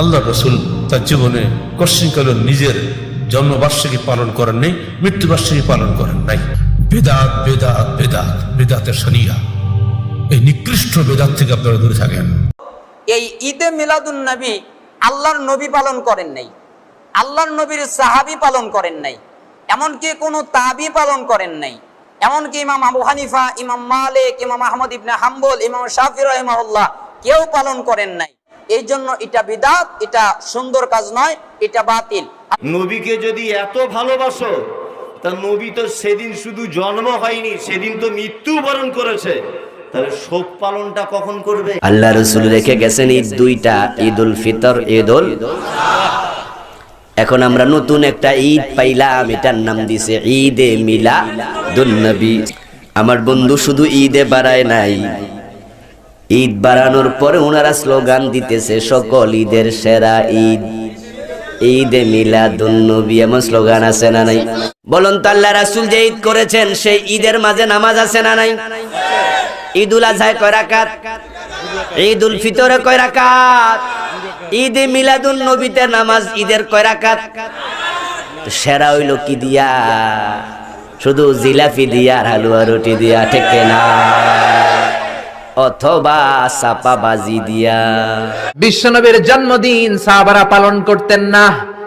আল্লাহ রসুল তার জীবনে কশ্চিনকাল নিজের জন্মবার্ষিকী পালন করেন নাই, মৃত্যুবার্ষিকী পালন করেন নাই। বেদাত বেদাত বেদাত, বেদাতের সানিয়া। এই নিকৃষ্ট বেদাত থেকে আপনারা দূরে থাকেন। এই ঈদে মিলাদুন নবী আল্লাহর নবী পালন করেন নাই, আল্লাহর নবীর সাহাবি পালন করেন নাই, এমনকি কোনো তাবি পালন করেন নাই, এমনকি ইমাম আবু হানিফা, ইমাম মালিক, ইমাম আহমদ ইবনে হাম্বল, ইমাম শাফি রহমাউল্লাহ কেউ পালন করেন নাই। এই জন্য এটা বিদাত এটা সুন্দর কাজ নয় এটা বাতিল। নবীকে যদি এত ভালোবাসো তা নবী তো সেদিন শুধু জন্ম হয়নি সেদিন তো মৃত্যু বরণ করেছে। তাহলে শোক পালনটা কখন করবে? আল্লাহ রসুল রেখে গেছেন ঈদ দুইটা ঈদ উল ফিতর ঈদ উল এখন আমরা নতুন একটা ঈদ পাইলাম এটার নাম দিছে ঈদে মিলা দুন্নবী আমার বন্ধু শুধু ঈদে বাড়ায় নাই। ঈদ বাড়ানোর পরে ওনারা স্লোগান দিতেছে, সকল ঈদের সেরা ঈদ। ঈদে মিলাদুন্নবী এমন স্লোগান আছে না নাই? বলুন তো আল্লাহ রাসূল যে ঈদ করেছেন, সেই ঈদের মাঝে নামাজ আছে না নাই? ঈদুল আজহায় কয় রাকাত? ঈদুল ফিতরে কয় রাকাত? ঈদে মিলাদুন নবীতে নামাজ ঈদের কয় রাকাত? সেরা হইল কি দিয়া? শুধু জিলাপি দিয়া আর হালুয়া রুটি দিয়া, ঠিক না অথবা সাপা বাজি দিয়া। বিশ্বনবীর জন্মদিন সাহাবারা পালন করতেন না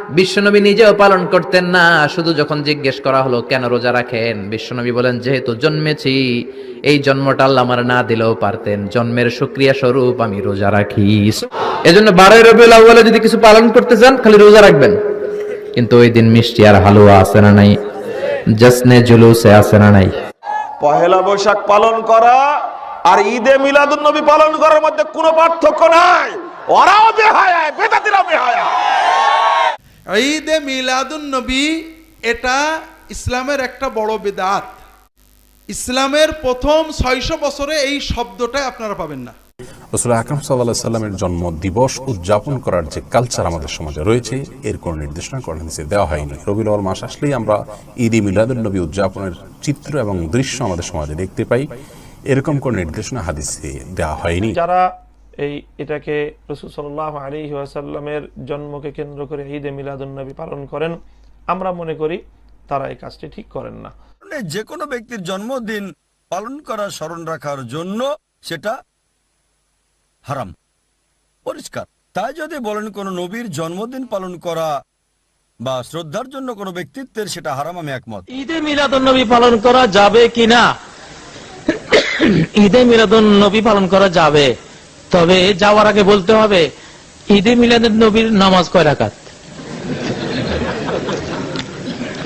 বিশ্বনবী নিজেও পালন করতেন না। শুধু যখন জিজ্ঞেস করা হলো কেন রোজা রাখেন? বিশ্বনবী বলেন যেহেতু জন্মেছি এই জন্মটা আল্লাহ আমার না দিলেও পারতেন। জন্মের সুক্রিয়া স্বরূপ আমি রোজা রাখি। এজন্য বারোই রবিউল আউ্বালে যদি কিছু পালন করতে চান খালি রোজা রাখবেন। কিন্তু ওই দিন মিষ্টি আর হালুয়া আছে না নাই? জসনে জুলুসে আছে না নাই? পহেলা বৈশাখ পালন করা আর ঈদে মিলাদুন নবী পালন করার মধ্যে কোনো পার্থক্য নাই। ওরাও বেহায়া বেদাতিরাও বেহায়া। ঈদে মিলাদুন নবী এটা ইসলামের একটা বড় বেদাত। ইসলামের প্রথম ছয়শো বছরে এই শব্দটাই আপনারা পাবেন না। রসুল আকরম সাল্লাহ সাল্লামের জন্ম দিবস উদযাপন করার যে কালচার আমাদের সমাজে রয়েছে এর কোনো নির্দেশনা কোরআন হাদিসে দেওয়া হয়নি। রবিউল আউয়াল মাস আসলেই আমরা ঈদ মিলাদুল নবী উদযাপনের চিত্র এবং দৃশ্য আমাদের সমাজে দেখতে পাই। এরকম কোনো নির্দেশনা হাদিসে দেওয়া হয়নি? যারা এই এটাকে রসুল সাল্লাহ আলী ওয়াসাল্লামের জন্মকে কেন্দ্র করে ঈদে মিলাদুন্নবী পালন করেন আমরা মনে করি তারা এই কাজটি ঠিক করেন না। যে কোনো ব্যক্তির জন্মদিন পালন করা স্মরণ রাখার জন্য সেটা হারাম পরিষ্কার। তাই যদি বলেন কোনো নবীর জন্মদিন পালন করা বা শ্রদ্ধার জন্য কোনো ব্যক্তিত্বের সেটা হারাম আমি একমত। ঈদে মিলাদুন্নবী পালন করা যাবে কিনা? ঈদে মিলাদুন নবী পালন করা যাবে। তবে যাওয়ার আগে বলতে হবে, ঈদে মিলাদুন নবীর নামাজ কয় রাকাত?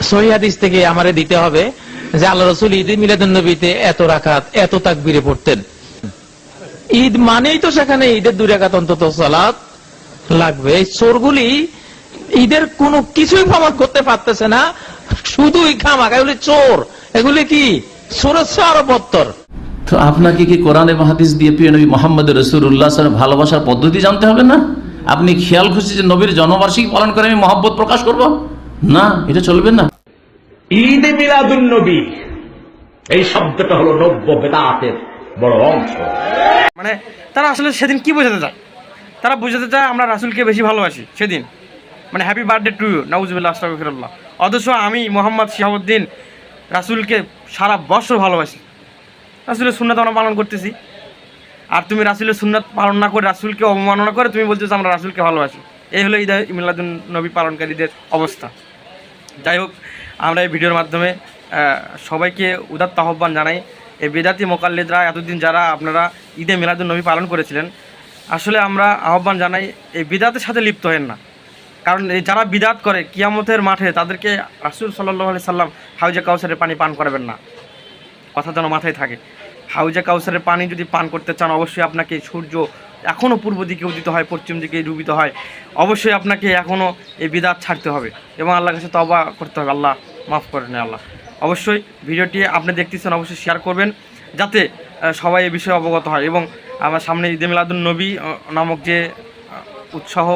সহিদিস থেকে আমারে দিতে হবে যে আল্লাহ রসুল ঈদে মিলাদুন নবীতে এত রাকাত, এত তাকবিরে পড়তেন। ঈদ মানেই তো সেখানে ঈদের দুই রাকাত অন্তত সালাত লাগবে। এই চোরগুলি ঈদের কোনো কিছুই প্রমাণ করতে পারতেছে না শুধুই খামাক এগুলি চোর। এগুলি কি? চেয়ে আরও বত্তর তো আপনাকে কি কোরআন এবং হাদিস দিয়ে প্রিয় নবী মোহাম্মদ রসুল্লাহ ভালোবাসার পদ্ধতি জানতে হবে না? আপনি খেয়াল খুশি যে নবীর জন্মবার্ষিকী পালন করে আমি মহব্বত প্রকাশ করব? না এটা চলবে না। ঈদে মিলাদুন নবী এই শব্দটা হলো নব্য বেদাতের বড় অংশ। মানে তারা আসলে সেদিন কি বোঝাতে চায়? তারা বোঝাতে চায় আমরা রাসুলকে বেশি ভালোবাসি সেদিন। মানে হ্যাপি বার্থডে টু ইউ নাউজুবিল্লাহ আস্তাগফিরুল্লাহ। অথচ আমি মোহাম্মদ শিহাবুদ্দিন রাসুলকে সারা বছর ভালোবাসি। রাসুলের সুন্নাত আমরা পালন করতেছি। আর তুমি রাসুলের সুন্নাত পালন না করে রাসুলকে অবমাননা করে, তুমি বলতেছো আমরা রাসুলকে ভালোবাসি। এই হলো ঈদ মিলাদুন নবী পালনকারীদের অবস্থা। যাই হোক, আমরা এই ভিডিওর মাধ্যমে সবাইকে উদাত্ত আহ্বান জানাই। এই বেদাতি মোকাল্লিদরা এতদিন যারা আপনারা ঈদে মিলাদুন নবী পালন করেছিলেন, আসলে আমরা আহ্বান জানাই, এই বিদাতের সাথে লিপ্ত হেন না। কারণ যারা বিদাত করে, কিয়ামতের মাঠে তাদেরকে রাসুল সাল্লাহ সাল্লাম হাউজে কাউসারের পানি পান করবেন না। কথা যেন মাথায় থাকে। হাউজে কাউসারের পানি যদি পান করতে চান, অবশ্যই আপনাকে সূর্য এখনও পূর্ব দিকে উদিত হয়, পশ্চিম দিকে ডুবিত হয়। অবশ্যই আপনাকে এখনও এই বিদাত ছাড়তে হবে এবং আল্লাহর কাছে তবা করতে হবে। আল্লাহ মাফ করেন আল্লাহ। অবশ্যই ভিডিওটি আপনি দেখতেছেন, অবশ্যই শেয়ার করবেন যাতে সবাই এই বিষয়ে অবগত হয় এবং আমার সামনে ঈদে মিলাদুন নবী নামক যে উৎসাহ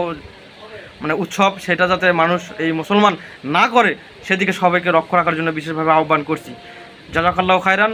মানে উৎসব, সেটা যাতে মানুষ, এই মুসলমান না করে, সেদিকে সবাইকে রক্ষা রাখার জন্য বিশেষভাবে আহ্বান করছি। জাজাকাল্লাহ খায়রান।